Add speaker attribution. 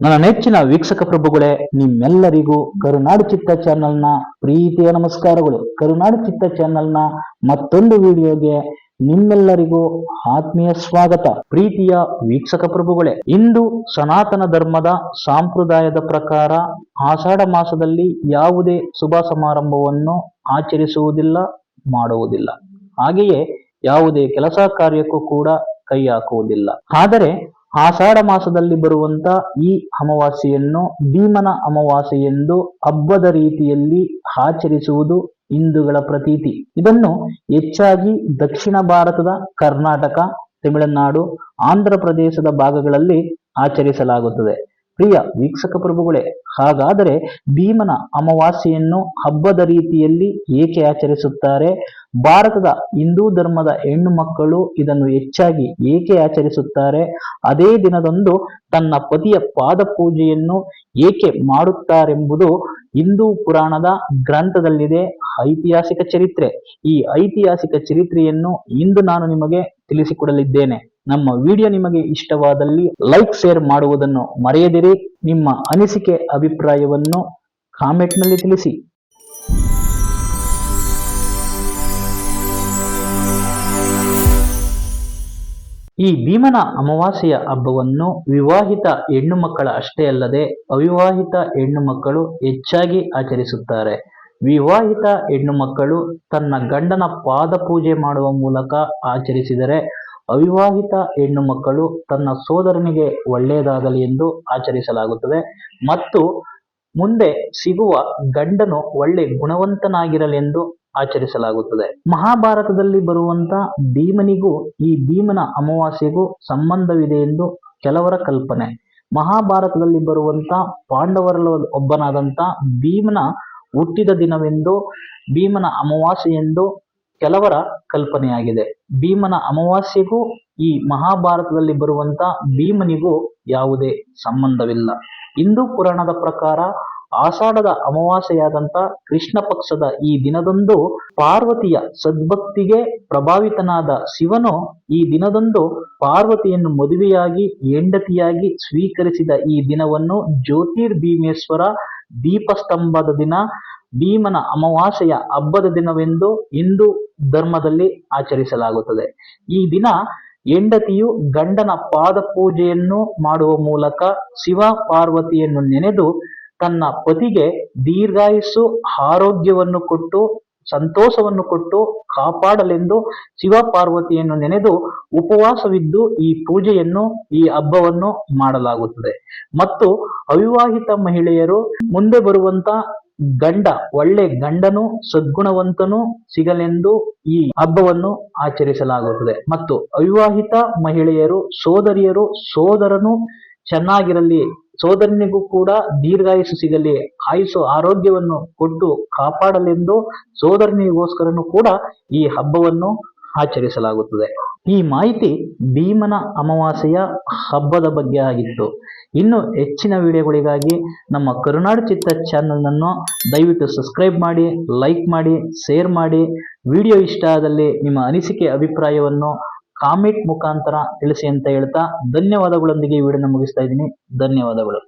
Speaker 1: ನನ್ನ ನೆಚ್ಚಿನ ವೀಕ್ಷಕ ಪ್ರಭುಗಳೇ, ನಿಮ್ಮೆಲ್ಲರಿಗೂ ಕರುನಾಡು ಚಿತ್ತ ಚಾನೆಲ್ನ ಪ್ರೀತಿಯ ನಮಸ್ಕಾರಗಳು. ಕರುನಾಡು ಚಿತ್ತ ಚಾನೆಲ್ನ ಮತ್ತೊಂದು ವಿಡಿಯೋಗೆ ನಿಮ್ಮೆಲ್ಲರಿಗೂ ಆತ್ಮೀಯ ಸ್ವಾಗತ. ಪ್ರೀತಿಯ ವೀಕ್ಷಕ ಪ್ರಭುಗಳೇ, ಇಂದು ಸನಾತನ ಧರ್ಮದ ಸಂಪ್ರದಾಯದ ಪ್ರಕಾರ ಆಷಾಢ ಮಾಸದಲ್ಲಿ ಯಾವುದೇ ಶುಭ ಸಮಾರಂಭವನ್ನು ಆಚರಿಸುವುದಿಲ್ಲ, ಮಾಡುವುದಿಲ್ಲ. ಹಾಗೆಯೇ ಯಾವುದೇ ಕೆಲಸ ಕಾರ್ಯಕ್ಕೂ ಕೂಡ ಕೈ ಹಾಕುವುದಿಲ್ಲ. ಆದರೆ ಆಷಾಢ ಮಾಸದಲ್ಲಿ ಬರುವಂತ ಈ ಅಮಾವಾಸ್ಯೆಯನ್ನು ಭೀಮನ ಅಮಾವಾಸ್ಯೆ ಎಂದು ಹಬ್ಬದ ರೀತಿಯಲ್ಲಿ ಆಚರಿಸುವುದು ಹಿಂದೂಗಳ ಪ್ರತೀತಿ. ಇದನ್ನು ಹೆಚ್ಚಾಗಿ ದಕ್ಷಿಣ ಭಾರತದ ಕರ್ನಾಟಕ, ತಮಿಳುನಾಡು, ಆಂಧ್ರ ಪ್ರದೇಶದ ಭಾಗಗಳಲ್ಲಿ ಆಚರಿಸಲಾಗುತ್ತದೆ. ಪ್ರಿಯ ವೀಕ್ಷಕ ಪ್ರಭುಗಳೇ, ಹಾಗಾದರೆ ಭೀಮನ ಅಮಾವಾಸ್ಯೆಯನ್ನು ಹಬ್ಬದ ರೀತಿಯಲ್ಲಿ ಏಕೆ ಆಚರಿಸುತ್ತಾರೆ? ಭಾರತದ ಹಿಂದೂ ಧರ್ಮದ ಹೆಣ್ಣು ಮಕ್ಕಳು ಇದನ್ನು ಹೆಚ್ಚಾಗಿ ಏಕೆ ಆಚರಿಸುತ್ತಾರೆ? ಅದೇ ದಿನದಂದು ತನ್ನ ಪತಿಯ ಪಾದ ಪೂಜೆಯನ್ನು ಏಕೆ ಮಾಡುತ್ತಾರೆಂಬುದು ಹಿಂದೂ ಪುರಾಣದ ಗ್ರಂಥದಲ್ಲಿದೆ. ಐತಿಹಾಸಿಕ ಚರಿತ್ರೆ. ಈ ಐತಿಹಾಸಿಕ ಚರಿತ್ರೆಯನ್ನು ಇಂದು ನಾನು ನಿಮಗೆ ತಿಳಿಸಿಕೊಡಲಿದ್ದೇನೆ. ನಮ್ಮ ವಿಡಿಯೋ ನಿಮಗೆ ಇಷ್ಟವಾದಲ್ಲಿ ಲೈಕ್, ಶೇರ್ ಮಾಡುವುದನ್ನು ಮರೆಯದಿರಿ. ನಿಮ್ಮ ಅನಿಸಿಕೆ, ಅಭಿಪ್ರಾಯವನ್ನು ಕಾಮೆಂಟ್ನಲ್ಲಿ ತಿಳಿಸಿ. ಈ ಭೀಮನ ಅಮಾವಾಸ್ಯೆಯ ಹಬ್ಬವನ್ನು ವಿವಾಹಿತ ಹೆಣ್ಣು ಮಕ್ಕಳ ಅಷ್ಟೇ ಅಲ್ಲದೆ ಅವಿವಾಹಿತ ಹೆಣ್ಣು ಮಕ್ಕಳು ಹೆಚ್ಚಾಗಿ ಆಚರಿಸುತ್ತಾರೆ. ವಿವಾಹಿತ ಹೆಣ್ಣು ಮಕ್ಕಳು ತನ್ನ ಗಂಡನ ಪಾದ ಪೂಜೆ ಮಾಡುವ ಮೂಲಕ ಆಚರಿಸಿದರೆ ಅವಿವಾಹಿತ ಹೆಣ್ಣು ಮಕ್ಕಳು ತನ್ನ ಸೋದರನಿಗೆ ಒಳ್ಳೆಯದಾಗಲಿ ಎಂದು ಆಚರಿಸಲಾಗುತ್ತದೆ. ಮತ್ತು ಮುಂದೆ ಸಿಗುವ ಗಂಡನು ಒಳ್ಳೆ ಗುಣವಂತನಾಗಿರಲೆಂದು ಆಚರಿಸಲಾಗುತ್ತದೆ. ಮಹಾಭಾರತದಲ್ಲಿ ಬರುವಂತ ಭೀಮನಿಗೂ ಈ ಭೀಮನ ಅಮಾವಾಸ್ಯೆಗೂ ಸಂಬಂಧವಿದೆ ಎಂದು ಕೆಲವರ ಕಲ್ಪನೆ. ಮಹಾಭಾರತದಲ್ಲಿ ಬರುವಂತ ಪಾಂಡವರಲ್ಲಿ ಒಬ್ಬನಾದಂತ ಭೀಮನ ಹುಟ್ಟಿದ ದಿನವೆಂದು, ಭೀಮನ ಅಮಾವಾಸ್ಯೆ ಎಂದು ಕೆಲವರ ಕಲ್ಪನೆಯಾಗಿದೆ. ಭೀಮನ ಅಮಾವಾಸ್ಯೆಗೂ ಈ ಮಹಾಭಾರತದಲ್ಲಿ ಬರುವಂತ ಭೀಮನಿಗೂ ಯಾವುದೇ ಸಂಬಂಧವಿಲ್ಲ. ಹಿಂದೂ ಪುರಾಣದ ಪ್ರಕಾರ ಆಷಾಢದ ಅಮಾವಾಸ್ಯೆಯಾದಂತ ಕೃಷ್ಣ ಪಕ್ಷದ ಈ ದಿನದಂದು ಪಾರ್ವತಿಯ ಸದ್ಭಕ್ತಿಗೆ ಪ್ರಭಾವಿತನಾದ ಶಿವನು ಈ ದಿನದಂದು ಪಾರ್ವತಿಯನ್ನು ಮದುವೆಯಾಗಿ, ಹೆಂಡತಿಯಾಗಿ ಸ್ವೀಕರಿಸಿದ ಈ ದಿನವನ್ನು ಜ್ಯೋತಿರ್ಭೀಮೇಶ್ವರ ದೀಪಸ್ತಂಭದ ದಿನ ಭೀಮನ ಅಮಾವಾಸ್ಯೆಯ ಹಬ್ಬದ ದಿನವೆಂದು ಹಿಂದೂ ಧರ್ಮದಲ್ಲಿ ಆಚರಿಸಲಾಗುತ್ತದೆ. ಈ ದಿನ ಹೆಂಡತಿಯು ಗಂಡನ ಪಾದ ಪೂಜೆಯನ್ನು ಮಾಡುವ ಮೂಲಕ ಶಿವ ಪಾರ್ವತಿಯನ್ನು ನೆನೆದು ತನ್ನ ಪತಿಗೆ ದೀರ್ಘಾಯುಸ್ಸು, ಆರೋಗ್ಯವನ್ನು ಕೊಟ್ಟು, ಸಂತೋಷವನ್ನು ಕೊಟ್ಟು ಕಾಪಾಡಲೆಂದು ಶಿವ ಪಾರ್ವತಿಯನ್ನು ನೆನೆದು ಉಪವಾಸವಿದ್ದು ಈ ಪೂಜೆಯನ್ನು, ಈ ಹಬ್ಬವನ್ನು ಮಾಡಲಾಗುತ್ತದೆ. ಮತ್ತು ಅವಿವಾಹಿತ ಮಹಿಳೆಯರು ಮುಂದೆ ಬರುವಂತ ಗಂಡ, ಒಳ್ಳೆ ಗಂಡನು, ಸದ್ಗುಣವಂತನು ಸಿಗಲೆಂದು ಈ ಹಬ್ಬವನ್ನು ಆಚರಿಸಲಾಗುತ್ತದೆ. ಮತ್ತು ಅವಿವಾಹಿತ ಮಹಿಳೆಯರು, ಸೋದರಿಯರು, ಸೋದರನು ಚೆನ್ನಾಗಿರಲಿ, ಸೋದರನಿಗೂ ಕೂಡ ದೀರ್ಘಾಯುಸು ಸಿಗಲಿ ಆಯುಸು ಆರೋಗ್ಯವನ್ನು ಕೊಟ್ಟು ಕಾಪಾಡಲೆಂದು ಸೋದರನಿಗೋಸ್ಕರನು ಕೂಡ ಈ ಹಬ್ಬವನ್ನು ಆಚರಿಸಲಾಗುತ್ತದೆ. ಈ ಮಾಹಿತಿ ಭೀಮನ ಅಮಾವಾಸ್ಯೆಯ ಹಬ್ಬದ ಬಗ್ಗೆ ಆಗಿತ್ತು. ಇನ್ನು ಹೆಚ್ಚಿನ ವಿಡಿಯೋಗಳಿಗಾಗಿ ನಮ್ಮ ಕರುನಾಡು ಚಿತ್ತ ಚಾನಲ್ನನ್ನು ದಯವಿಟ್ಟು ಸಬ್ಸ್ಕ್ರೈಬ್ ಮಾಡಿ, ಲೈಕ್ ಮಾಡಿ, ಶೇರ್ ಮಾಡಿ. ವಿಡಿಯೋ ಇಷ್ಟ ಆದಲ್ಲಿ ನಿಮ್ಮ ಅನಿಸಿಕೆ, ಅಭಿಪ್ರಾಯವನ್ನು ಕಾಮೆಂಟ್ ಮುಖಾಂತರ ತಿಳಿಸಿ ಅಂತ ಹೇಳ್ತಾ ಧನ್ಯವಾದಗಳೊಂದಿಗೆ ಈ ವಿಡಿಯೋನ ಮುಗಿಸ್ತಾ ಇದ್ದೀನಿ. ಧನ್ಯವಾದಗಳು.